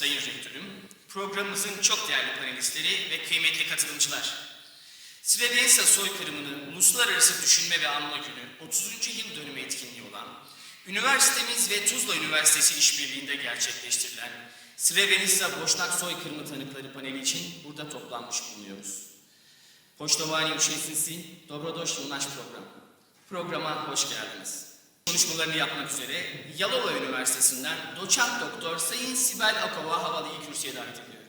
Sayın Rektörüm, programımızın çok değerli panelistleri ve kıymetli katılımcılar. Srebrenica soykırımını Uluslararası Düşünme ve Anma Günü 30. yıl dönümü etkinliği olan üniversitemiz ve Tuzla Üniversitesi işbirliğinde gerçekleştirilen Srebrenica Boşnak Soykırımı Tanıkları paneli için burada toplanmış bulunuyoruz. Poštovani učesnici, dobrodošli u naš program. Programa hoş geldiniz. Konuşmalarını yapmak üzere Yalova Üniversitesi'nden doçent doktor Sayın Sibel Akova Havalı'yı kürsüye davet ediyorum.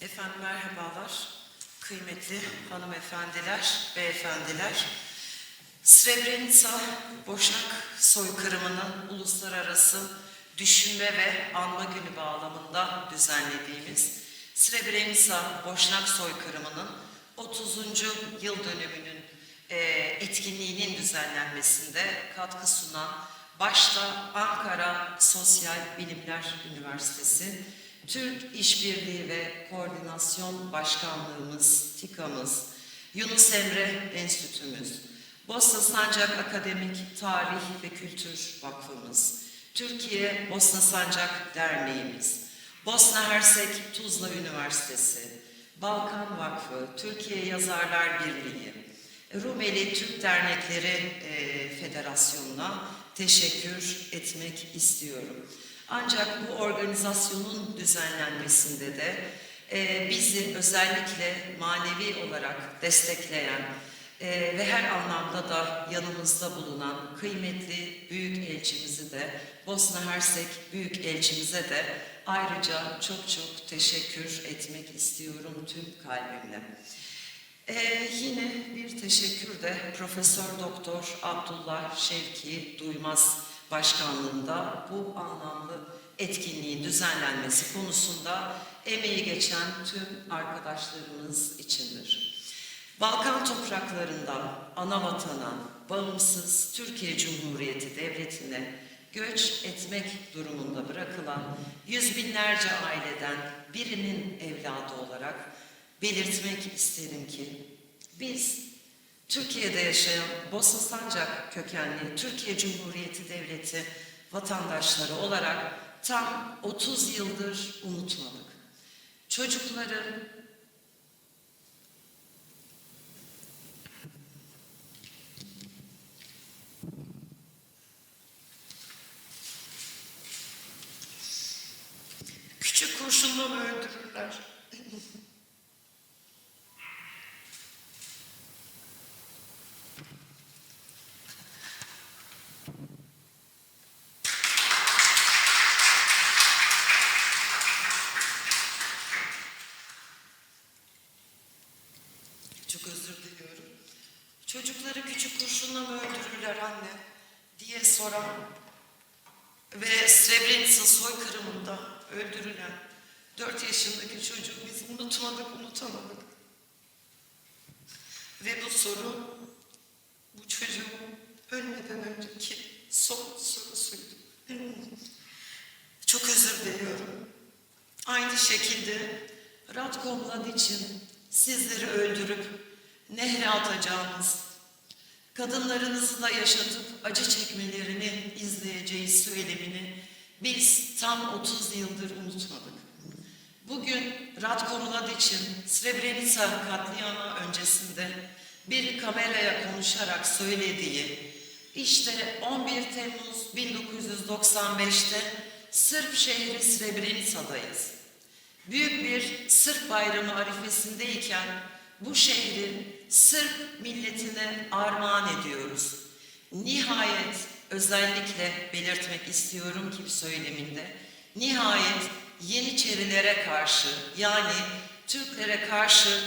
Efendim merhabalar. Kıymetli hanımefendiler, beyefendiler. Srebrenica Boşnak soykırımının uluslararası düşünme ve anma günü bağlamında düzenlediğimiz Srebrenica Boşnak soykırımının 30. yıl dönümünün e, etkinliğinin düzenlenmesinde katkı sunan başta Ankara Sosyal Bilimler Üniversitesi, Türk İşbirliği ve Koordinasyon Başkanlığımız, TİKA'mız, Yunus Emre Enstitümüz, Bosna Sancak Akademik Tarih ve Kültür Vakfımız, Türkiye Bosna Sancak Derneğimiz, Bosna Hersek Tuzla Üniversitesi, Balkan Vakfı, Türkiye Yazarlar Birliği, Rumeli Türk Dernekleri e, Federasyonu'na teşekkür etmek istiyorum. Ancak bu organizasyonun düzenlenmesinde de e, bizi özellikle manevi olarak destekleyen e, ve her anlamda da yanımızda bulunan kıymetli büyük elçimizi de Bosna Hersek büyük elçimize de ayrıca çok çok teşekkür etmek istiyorum tüm kalbimle. Ee, yine bir teşekkür de Profesör Doktor Abdullah Şevki Duymaz başkanlığında bu anlamlı etkinliğin düzenlenmesi konusunda emeği geçen tüm arkadaşlarımız içindir. Balkan topraklarından ana vatana, bağımsız Türkiye Cumhuriyeti Devleti'ne göç etmek durumunda bırakılan yüz binlerce aileden birinin evladı olarak belirtmek isterim ki biz Türkiye'de yaşayan Bosna Sancak kökenli Türkiye Cumhuriyeti Devleti vatandaşları olarak tam 30 yıldır unutmadık. Çocukları küçük kurşunla mı öldürürler? Çok özür diliyorum. Çocukları küçük kurşunla mı öldürürler anne diye soran ve Srebrenica soykırımında öldürülen dört yaşındaki çocuğu biz unutmadık, unutamadık. Ve bu soru bu çocuğun ölmeden önceki son sorusuydu. Çok özür diliyorum. Aynı şekilde Ratko Mladiç'in sizleri öldürüp nehre atacağınız, kadınlarınızla yaşatıp acı çekmelerini izleyeceği söylemini biz tam 30 yıldır unutmadık. Ratko Mladiç'in Srebrenica katliamı öncesinde bir kameraya konuşarak söylediği işte 11 Temmuz 1995'te Sırp şehri Srebrenica'dayız. Büyük bir Sırp bayramı arifesindeyken bu şehri Sırp milletine armağan ediyoruz. Nihayet özellikle belirtmek istiyorum ki söyleminde nihayet Yeniçerilere karşı yani Türklere karşı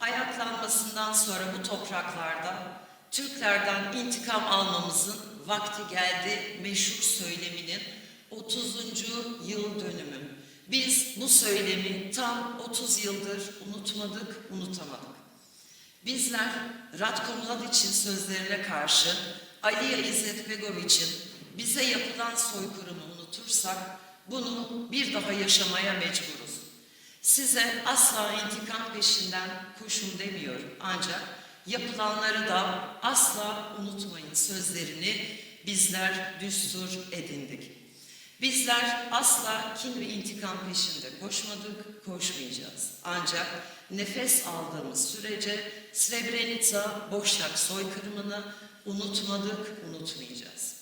ayaklanmasından sonra bu topraklarda Türklerden intikam almamızın vakti geldi meşhur söyleminin 30. yıl dönümü. Biz bu söylemi tam 30 yıldır unutmadık, unutamadık. Bizler Ratko Mladiç'in sözlerine karşı Aliya İzzet Begoviç'in bize yapılan soykırımı unutursak bunu bir daha yaşamaya mecburuz. Size asla intikam peşinden koşun demiyorum. Ancak yapılanları da asla unutmayın sözlerini bizler düstur edindik. Bizler asla kin ve intikam peşinde koşmadık, koşmayacağız. Ancak nefes aldığımız sürece Srebrenica, Boşnak soykırımını unutmadık, unutmayacağız.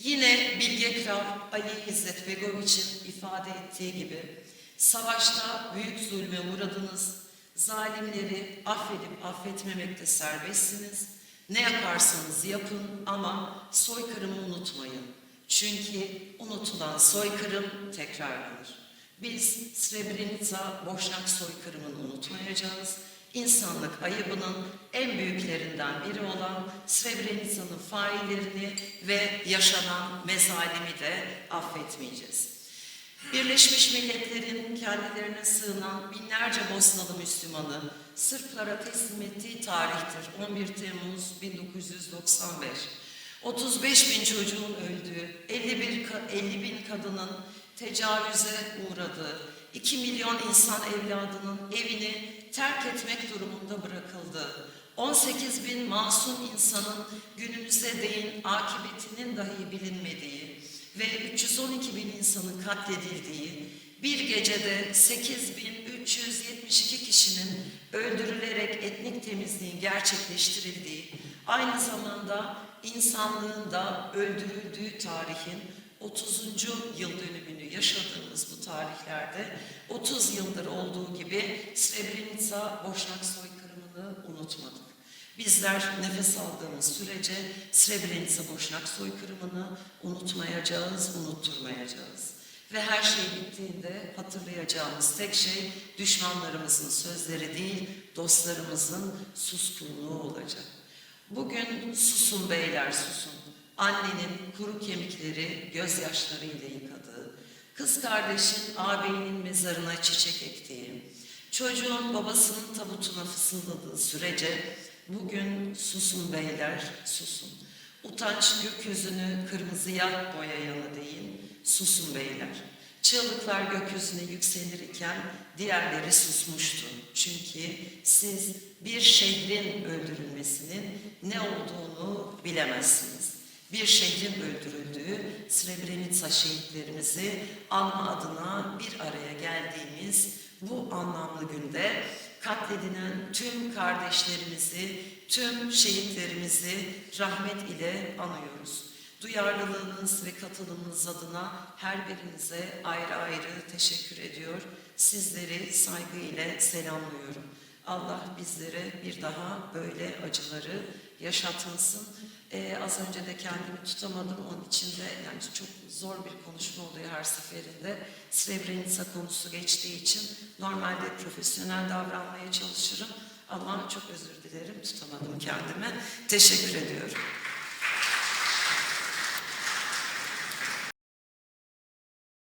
Yine Bilge Kral Ali İzzet Begoviç'in ifade ettiği gibi savaşta büyük zulme uğradınız, zalimleri affedip affetmemekte serbestsiniz. Ne yaparsanız yapın ama soykırımı unutmayın. Çünkü unutulan soykırım tekrarlanır. Biz Srebrenica Boşnak soykırımını unutmayacağız. İnsanlık ayıbının en büyüklerinden biri olan Srebrenica'nın faillerini ve yaşanan mezalimi de affetmeyeceğiz. Birleşmiş Milletler'in kendilerine sığınan binlerce Bosnalı Müslümanı Sırplara teslim ettiği tarihtir 11 Temmuz 1995. 35 bin çocuğun öldüğü, 51, ka- 50 bin kadının tecavüze uğradığı, 2 milyon insan evladının evini terk etmek durumunda bırakıldığı, 18 bin masum insanın günümüze değin akıbetinin dahi bilinmediği ve 312 bin insanın katledildiği, bir gecede 8372 kişinin öldürülerek etnik temizliğin gerçekleştirildiği, aynı zamanda insanlığın da öldürüldüğü tarihin 30. yıl dönümünü yaşadığımız bu tarihlerde 30 yıldır olduğu gibi Srebrenica Boşnak soykırımını unutmadık. Bizler nefes aldığımız sürece Srebrenica Boşnak soykırımını unutmayacağız, unutturmayacağız. Ve her şey bittiğinde hatırlayacağımız tek şey düşmanlarımızın sözleri değil, dostlarımızın suskunluğu olacak. Bugün susun beyler susun. Annenin kuru kemikleri gözyaşlarıyla yıkadığı, kız kardeşin ağabeyinin mezarına çiçek ektiği, çocuğun babasının tabutuna fısıldadığı sürece bugün susun beyler susun. Utanç gökyüzünü kırmızıya boyayanı değil, susun beyler. Çığlıklar gökyüzüne yükselirken diğerleri susmuştu. Çünkü siz bir şehrin öldürülmesinin ne olduğunu bilemezsiniz. Bir şehrin öldürüldüğü Srebrenica şehitlerimizi anma adına bir araya geldiğimiz bu anlamlı günde katledilen tüm kardeşlerimizi, tüm şehitlerimizi rahmet ile anıyoruz. Duyarlılığınız ve katılımınız adına her birinize ayrı ayrı teşekkür ediyor. Sizleri saygıyla selamlıyorum. Allah bizlere bir daha böyle acıları yaşatmasın. Ee, az önce de kendimi tutamadım. Onun için de yani çok zor bir konuşma oluyor her seferinde. Srebrenica konusu geçtiği için normalde profesyonel davranmaya çalışırım. Ama çok özür dilerim tutamadım kendime. Teşekkür ediyorum.